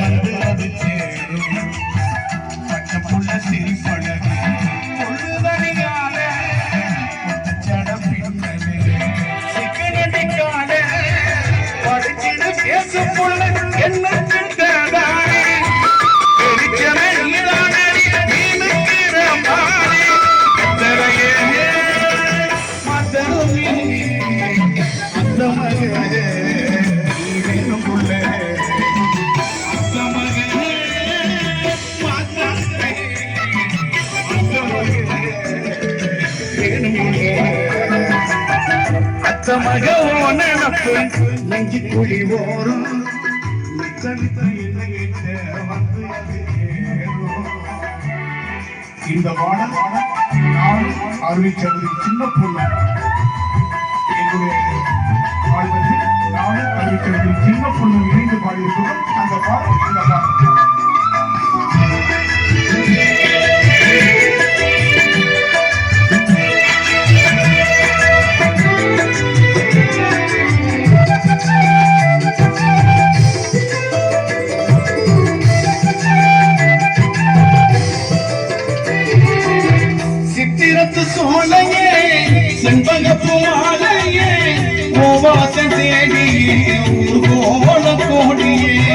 வந்து அது சேரும். பச்சை சிரிப்பழகு பின்னலே. சிக்கனடிக்கால என்ன கிட்டதானே நீதானே அத்த மகவோ நினப்பு நங்கி குடி ஓரும் இந்த பாடல் நான் அருளி அறிவிச்சது சின்ன பொண்ணு எங்களுடைய நானும் அருளி அறிவிச்சது சின்ன பொண்ணு இணைந்து பாடியிருக்கிறோம் சித்திரத்து சோலையே செண்பகப்பு மாலையே ஓவாசம் தேடியே